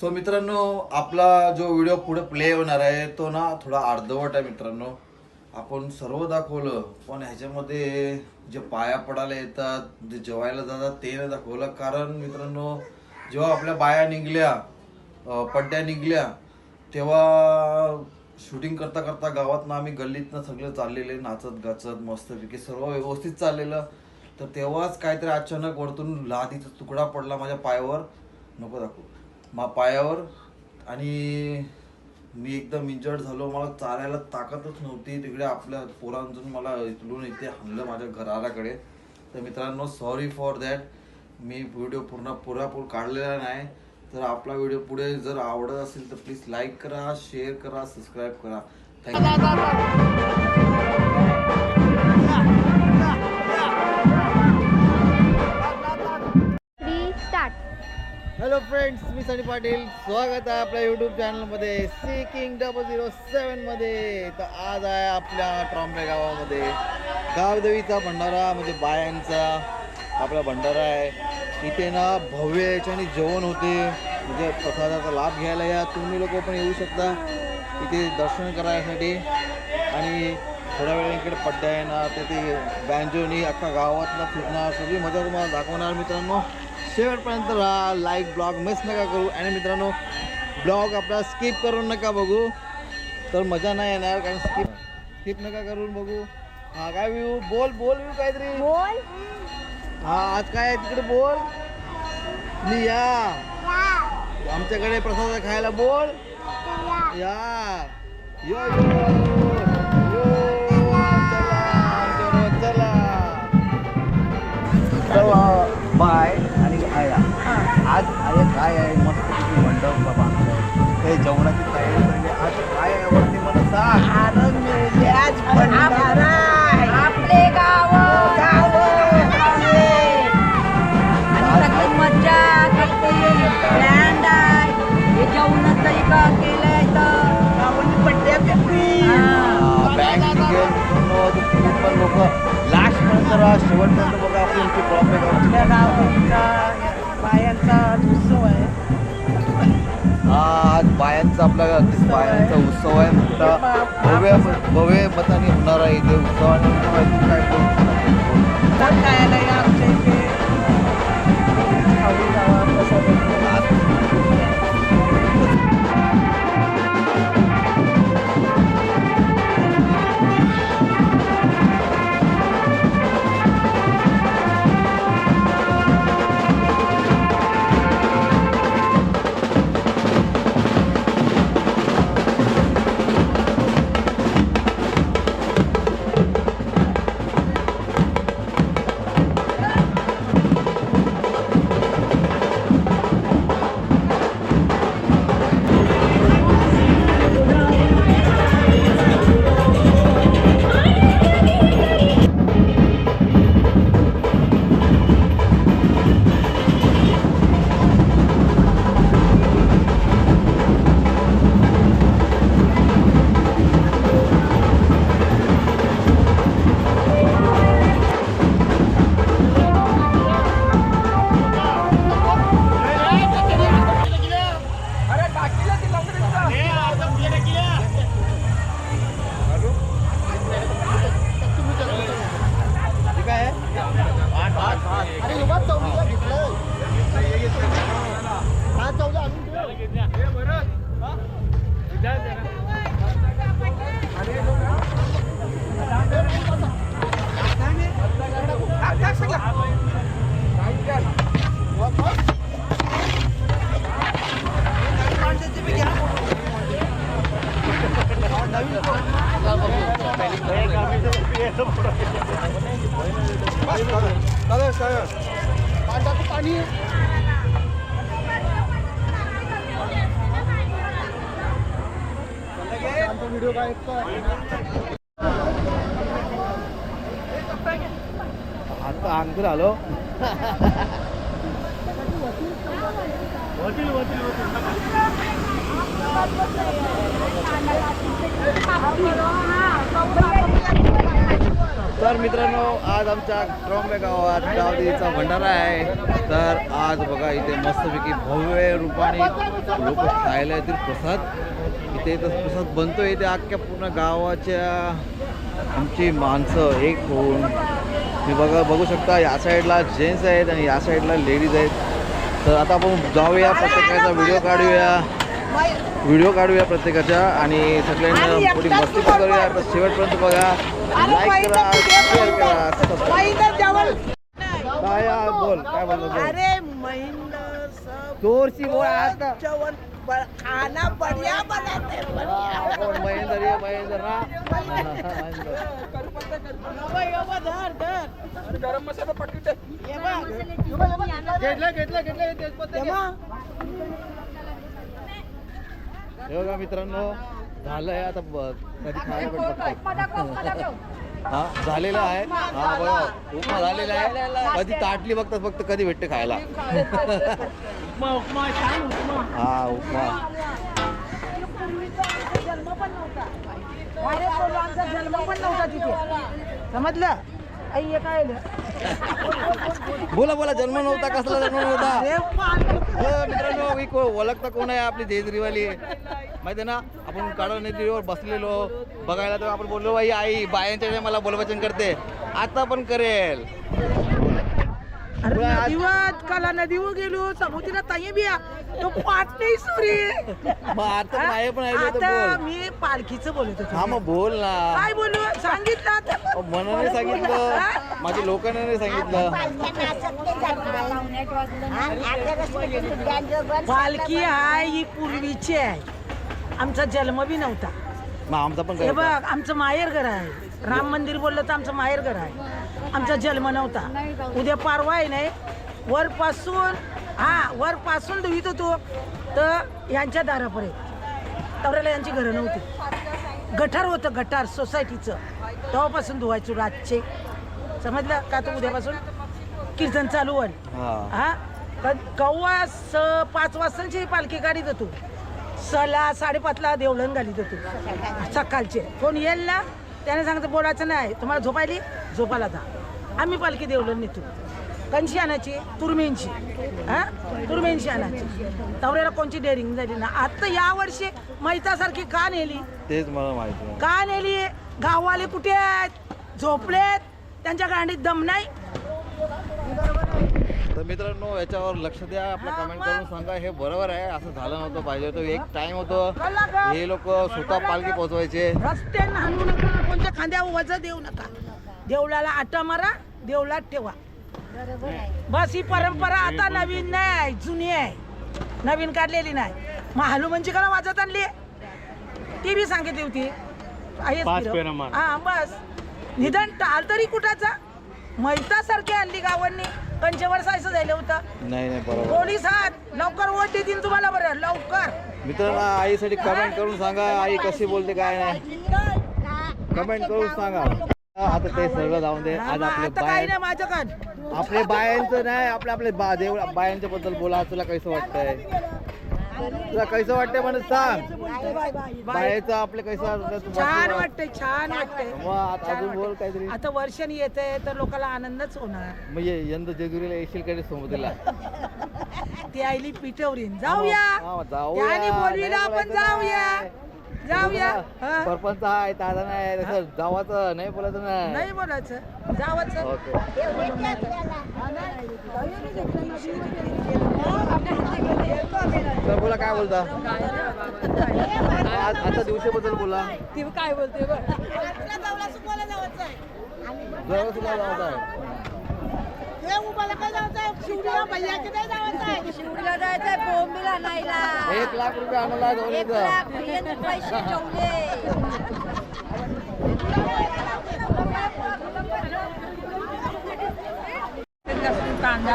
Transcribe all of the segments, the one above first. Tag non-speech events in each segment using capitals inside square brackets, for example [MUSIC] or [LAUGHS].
So मित्रांनो आपला जो व्हिडिओ पुढे प्ले होणार आहे तो ना थोडा अर्धवट आहे मित्रांनो. आपण सर्व दाखवलं पण ह्याच्यामध्ये जे पाया पडायला येतात जे जेवायला जातात ते नाही दाखवलं. कारण मित्रांनो जेव्हा आपल्या बाया निघल्या पड्ड्या निघल्या तेव्हा शूटिंग करता करता गावातनं आम्ही गल्लीतनं सगळं चाललेले नाचत गाचत मस्तपैकी सर्व व्यवस्थित चाललेलं. तर तेव्हाच काहीतरी अचानक वरतून लादीचा तुकडा पडला माझ्या पायावर. नको दाखवू. मा पायावर आणि मी एकदम इंजर्ड झालो. मला चालायला ताकदच नव्हती. तिकडे आपल्या पोरांजून मला इथून इथे आणलं माझ्या घराराकडे तर मित्रांनो सॉरी फॉर दॅट मी व्हिडिओ पूर्ण पुरापूर काढलेला नाही. तर आपला व्हिडिओ पुढे जर आवडत असेल तर प्लीज लाईक करा शेअर करा सबस्क्राईब करा. थँक्यू हॅलो फ्रेंड्स मी सनी पाटील. स्वागत आहे आपल्या यूट्यूब चॅनलमध्ये सी किंग डबल झिरो सेवनमध्ये तर आज आहे आपल्या ट्रॉम्बे गावामध्ये. गावदेवीचा भंडारा म्हणजे बायांचा. आपला भंडारा आहे. इथे ना भव्य याच्याने जेवण होते. म्हणजे प्रसादाचा लाभ घ्यायला या. तुम्ही लोक पण येऊ शकता. इथे दर्शन करायसाठी. आणि थोड्या वेळ इकडे पड्ड्या येणार ते ते बँजोनी अख्खा गावातला फिरणार. सगळी मजा तुम्हाला दाखवणार मित्रांनो. शेवटपर्यंत राहा लाईक ब्लॉग मिस नका करू. आणि मित्रांनो ब्लॉग आपला स्किप करून नका बघू. तर मजा नाही येणार कारण स्किप स्किप नका करून बघू. हा काय व्ह्यू बोल बोल व्ह्यू काहीतरी. बोल. हा आज काय आहे तिकडे बोल? मी या. आमच्याकडे प्रसाद खायला बोल. या. यो यो यो. चला आमच्याबरोबर चला. चला. बाय आज आया काय आहे मस्त किती मंडप बांधलाय काही जेवणाची तयारी आज काय आहे वरती मला सांग. आपले बायांचा आपला पायांचा उत्सव आहे. मोठा भव्य भव्य मताने होणार आहे. इथे उत्सव आणि काय आता अंकुर आलो. तर मित्रांनो आज आमच्या ट्रॉम्बे गावात गावदेवीचा भंडारा आहे. तर आज बघा इथे मस्तपैकी भव्य रूपाने लोक खायला येतील प्रसाद. इथे तर प्रसाद बनतो इथे अख्ख्या पूर्ण गावाच्या आमची माणसं एक होऊन. तुम्ही बघा बघू शकता या साईडला जेंट्स आहेत आणि या साईडला लेडीज आहेत. तर आता आपण जाऊया प्रत्येकाचा व्हिडिओ काढूया. व्हिडिओ काढूया प्रत्येकाच्या आणि सगळ्यांना थोडी मस्ती करूया. तर शेवटपर्यंत बघा. लाईक करा शेअर करा. सबस्क्राईब काय बोल. काय बोल. अरे महेंद्र जोरशी बोल. आता. खाना बढ़िया बनाते हैं, महेंद्र ये महेंद्र ना. हे बघा मित्रांनो झालंय आता कधी खायला हा झालेला आहे. हा बघा उपमा झालेला आहे. कधी ताटली बघतात फक्त कधी भेटते खायला. हा उपमा जन्म पण नव्हता तिथे समजलं? आई काय बोला बोला जन्म नव्हता कसला जन्म नव्हता. हो, मित्रांनो मी को ओळखता कोण आहे आपली जेजुरीवाली माहिती ना आपण काढा नदीवर बसलेलो. बघायला तर आपण बोललो बाई आई बायांच्या मला बोलवचन करते. आता पण करेल. अरे नदीवर काला नदीवर गेलो समुद्रात ताई बिया. तो पाठ नाही सुरी मग आता नाही पण आहे तर आता बोल. मी पालखीचं बोलत हा होतो मग बोल ना. काय बोलू? सांगितलं आता. अहो, मनाने सांगितलं. माझ्या लोकांना नाही सांगितलं. पालखी आहे ही पूर्वीची आहे. आमचा जन्म बी नव्हता. मग आमचा पण हे बघ. आमचं माहेर घर आहे. राम मंदिर बोललं तर आमचं माहेर घर आहे. आमचा जन्म नव्हता. उद्या पारवा आहे नाही वरपासून हा वरपासून धुईत होतो. तर यांच्या दारापर्यंत. तवऱ्याला यांची घरं नव्हती. गटार होतं गटार सोसायटीचं तेव्हापासून धुवायचो रातचे. समजलं का तर उद्यापासून? कीर्तन चालू होईल. हा. क- कव्वा स पाच वाजताची पालखी गाडीत होतो. सला साडेपाचला देवळण घालीत होतो. सकाळचे. कोण येईल ना? त्याने सांगतं बोलायचं नाही. तुम्हाला झोपायली झोपायला जा. आम्ही पालखी देवळण नेतो कंची आणायची तुरमेंची हा? तुरमेंची आणायची. तवऱ्याला कोणची डेअरिंग झाली ना? आता या वर्षी मैतासारखी का नेली? तेच मला माहिती नाही. का नेली? गाववाले कुठे आहेत? झोपलेत? त्यांच्या गांडीत दम नाही? तर मित्रांनो याच्यावर लक्ष द्या. आपल्या हा, कमेंट. करून सांगा. हे बरोबर आहे. असं झालं नव्हतं पाहिजे होतं. एक टाइम होतं. हे लोक स्वतः पालखी पोहोचवायचे. रस्त्यानं हाणू नका. कोणत्या खांद्यावर वजा देऊ नका. देवळाला आटा मारा. देवळात ठेवा. बस ही परंपरा आता नवीन नाही जुनी आहे. नवीन काढलेली नाही. मग हनुमानची कला वाजत आणली. ती बी सांगितली होती. आहेच. हा बस. निदान टाल तरी कुठाचा मैतासारखी आणली गावांनी. पंचवर सायचं झालं होतं. नाही नाही बरोबर. पोलीस आहात. लवकर वोट देतील तुम्हाला बरं. लवकर. मित्रांनो आईसाठी कमेंट करून सांगा. आई कशी बोलते काय नाही. कमेंट करून सांगा. आता ते सगळं जाऊन दे. आज आपले बाय आपले बायांचं नाही आपल्या आपले बा देव बायांच्या बद्दल बोला तुला कसं वाटतंय? तुला कसं वाटतंय म्हणून सांग. बायाचं आपले कसं छान. वाटतंय छान वाटतंय. मग अजून बोल काहीतरी. आता वर्षाने येते तर लोकांना आनंदच होणार. म्हणजे यंदा जेजुरीला येशील कडे सोबतीला [LAUGHS] ती आईली पिठवरीन. जाऊया. हा, जाऊया. आपण जाऊया. जाऊया हा. सरपंच आहे दादा नाही तसं जावाचं नाही बोलायचं नाही नाही बोलायचं. जावच ओके. तर बोला काय बोलता? आज आता दिवसाबद्दल बोला. ती काय बोलते बघ. जवळ सुद्धा जावं आहे? शिवडीला जायचंय बोंबीला नाहीला एक लाख रुपये आणायला दोन एक लाख बियाणे पैसे ठेवले कांदा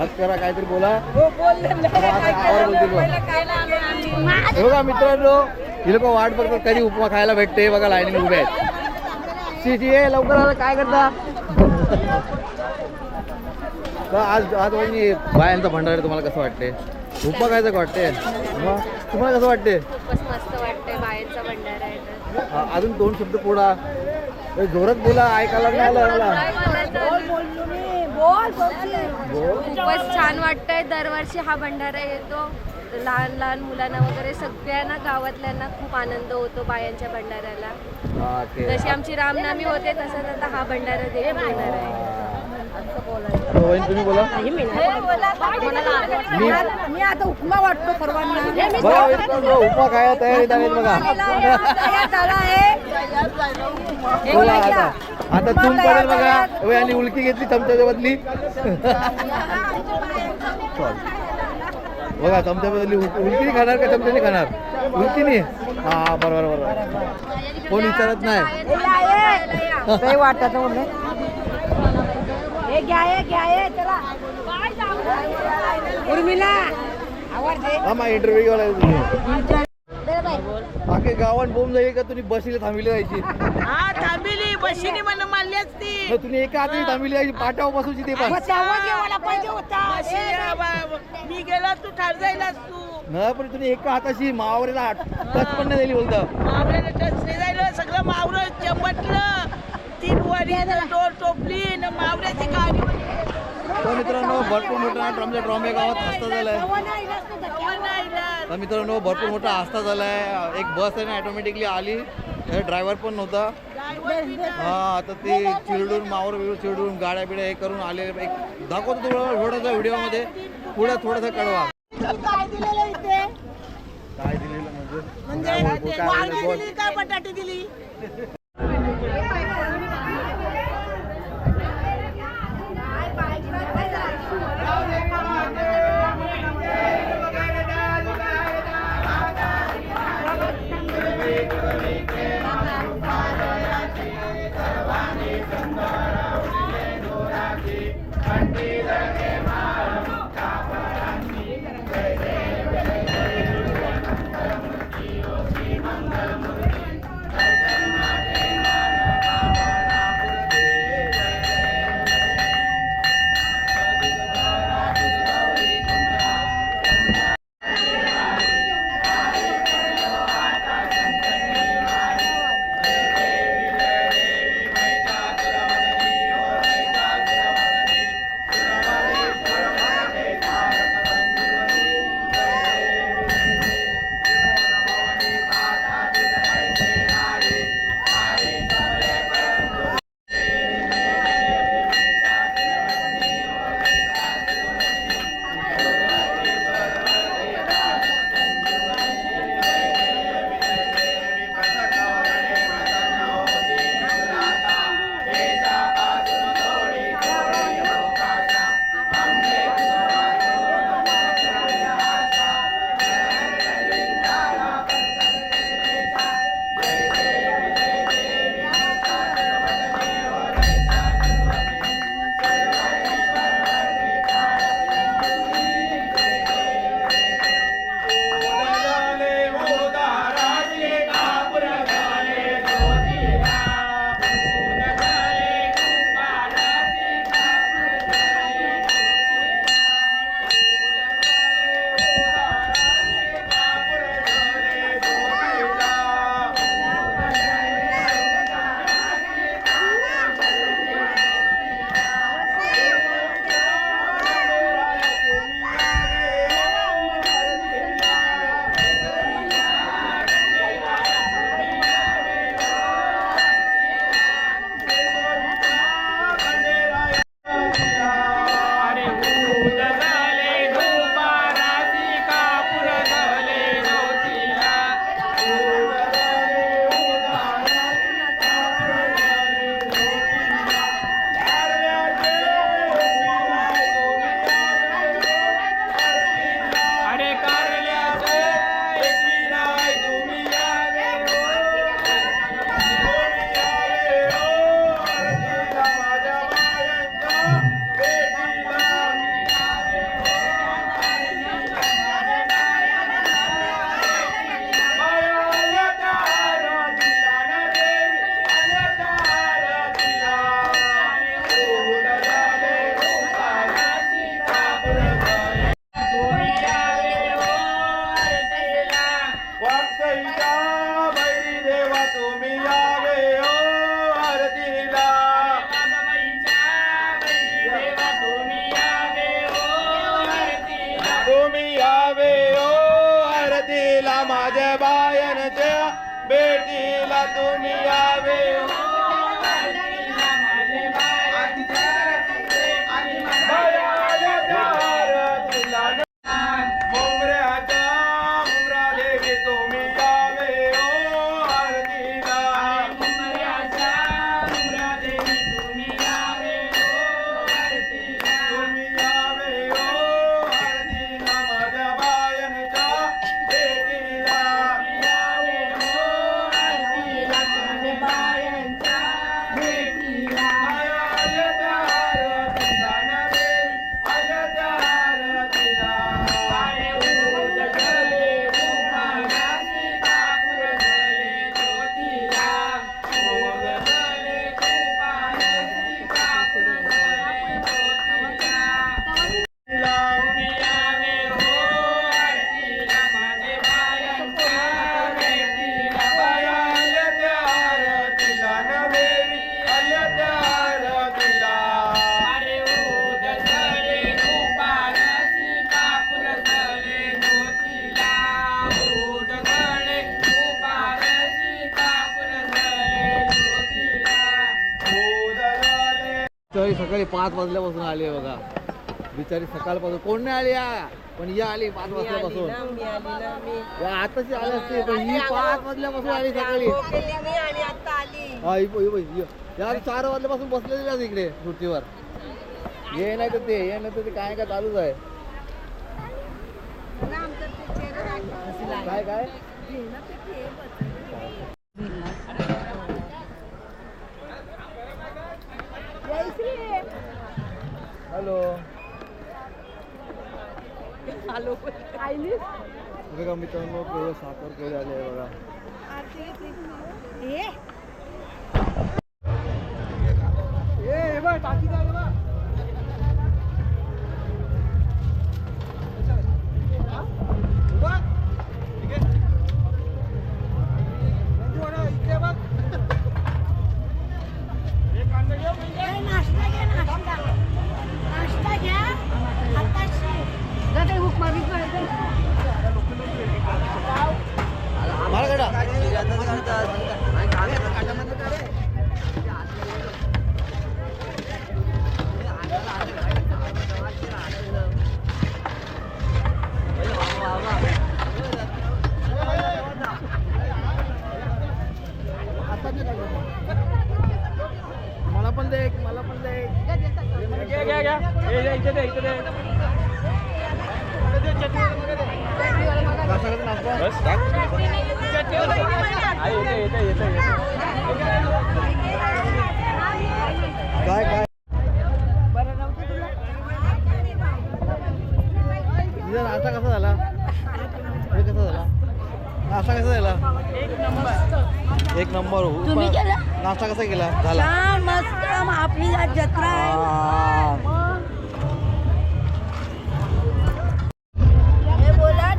आज करा काहीतरी बोला. हो बघ. काय आम्ही? बघा मित्रांनो ही लोक वाट बघतात कधी उपमा खायला भेटते. बघा लाईनीने उभे आहेत. शी शी ये लवकर आलं काय करता? आज आज म्हणजे बायांचा भंडार आहे तुम्हाला कसं वाटते खायचं का वाटते मग तुम्हाला कसं वाटते खूपच मस्त वाटतंय बाहेरचा भंडारा आहे तर. हा, अजून दोन शब्द पुढा. ए, जोरात बोला ऐकायला नाही आलं मला. काय बोलायचं? बोल. बोल. खूपच छान वाटतंय दरवर्षी हा भंडारा येतो. लहान लहान मुलांना वगैरे सगळ्यांना गावातल्यांना खूप आनंद होतो बायांच्या भंडाऱ्याला. हा, ते. जशी आमची रामनवमी होते तसंच आता हा भंडारा देखील होणार आहे. हो, वहिनी, तुम्ही बोला. मी मी आता उपमा वाटतो सर्वांना. उपमा खायला तयारी झालीत बघा. बोला आता. आता तूम पडेल बघा. आणि उलकी घेतली चमच्याच्या बदली. बघा चमच्या बदली उल- उलकीने खाणार का चमच्याने खाणार? उलकीने हा बरोबर बरोबर. कोण विचारत नाही. वाटत म्हणलं [LAUGHS] घ्या हे हे चला उर्मिला हा गावात बोंब जाईल का? तुम्ही बसीला थांबली जायची. हा थांबिली. बशीने मला मारली असती. तुम्ही एका हाताने थांबली जायची. पाठावर बसूची ते पण. पाहिजे होता. मी गेलो तू ठार जाईलास तू. न पण तुम्ही एका हाताशी मावरेला टच पण नाही दिली बोलता. मावऱ्याला टच नाही जायलं सगळं मावरं चपटलं तीन वरी डोर टोपली न मावऱ्याची गाडी. तर मित्रांनो भरपूर मोठा आमच्या ट्रॉम्बे गावात आस्था झालाय. तर मित्रांनो भरपूर मोठा आस्था झालाय. एक बस आहे ना ऑटोमॅटिकली आली. ड्रायव्हर पण नव्हता. हा आता ते चिरडून मावर बिवर चिरडून गाड्या बिड्या हे करून आले. एक दाखवतो थोडं थोडंसं व्हिडिओमध्ये. पुढे थोडंसं कळवा. काय दिलेलं इथे? काय दिलेलं म्हणजे? म्हणजे काय बटाटे दिली? वाटतंय भेटीला तुम्ही बिचारी सकाळी पाच वाजल्यापासून आली आहे बघा. बिचारी सकाळपासून कोण नाही आली या? पण ही आली पाच वाजल्यापासून. या आताची आली असते पण ही पाच वाजल्यापासून आली सकाळी. हा ही ही ही. या चार वाजल्यापासून बसलेली आहे इकडे सुट्टीवर. ये नाही तर ते ये नाही तर ते काय काय चालूच आहे. काय काय? हॅलो आलो. बघा मित्रांनो केवळ साखर केळी आले आहे बघा. मला पण दे एक, मला पण दे एक. कशाचा नाश्ता? काय काय तुझा नाश्ता कसा झाला हे कसा झाला नाश्ता कसा झाला एक नंबर हो. तुम्ही केला? नाश्ता कसा केला? झाला. छान मस्त. आपली आज जत्रा आहे. हे. बोला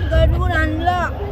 घडवून आणलं.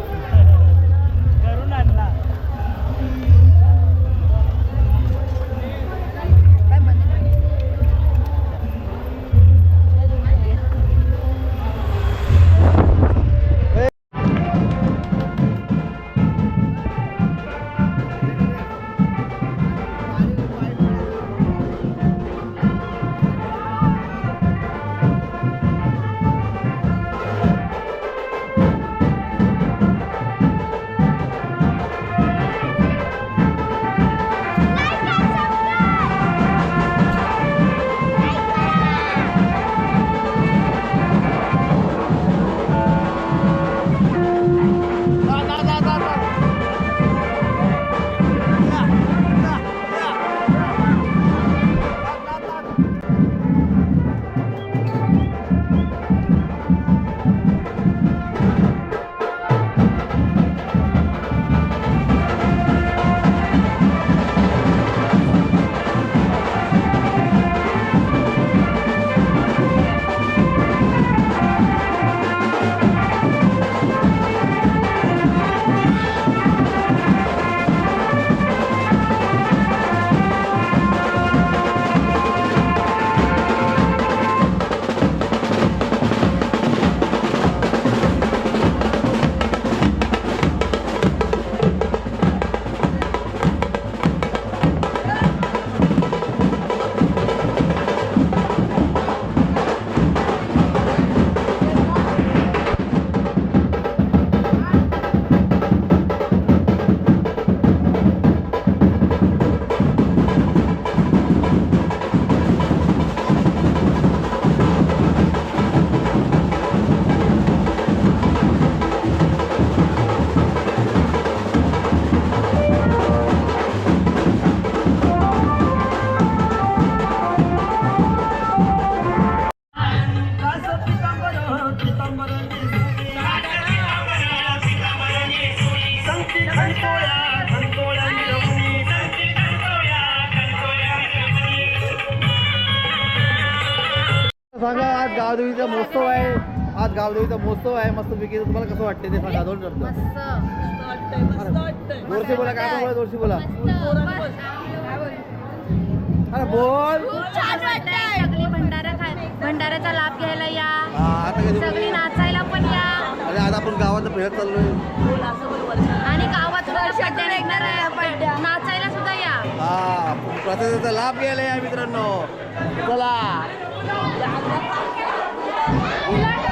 आज गावदेवीचा महोत्सव आहे. आज गावदेवीचा महोत्सव आहे. मस्त पैकी तुम्हाला कसं वाटते ते सांगा. दोन शब्द. जोरशी बोला काय बोला? जोरशी बोला अरे बोल. सगळी भंडारा भंडाऱ्याचा लाभ घ्यायला या. सगळी नाचायला पण या. अरे आज आपण गावात फिरत चाललोय. आणि गावात निघणार आहे. आपण नाचायला सुद्धा या. हा लाभ घ्यायला या मित्रांनो. चला. Thank you.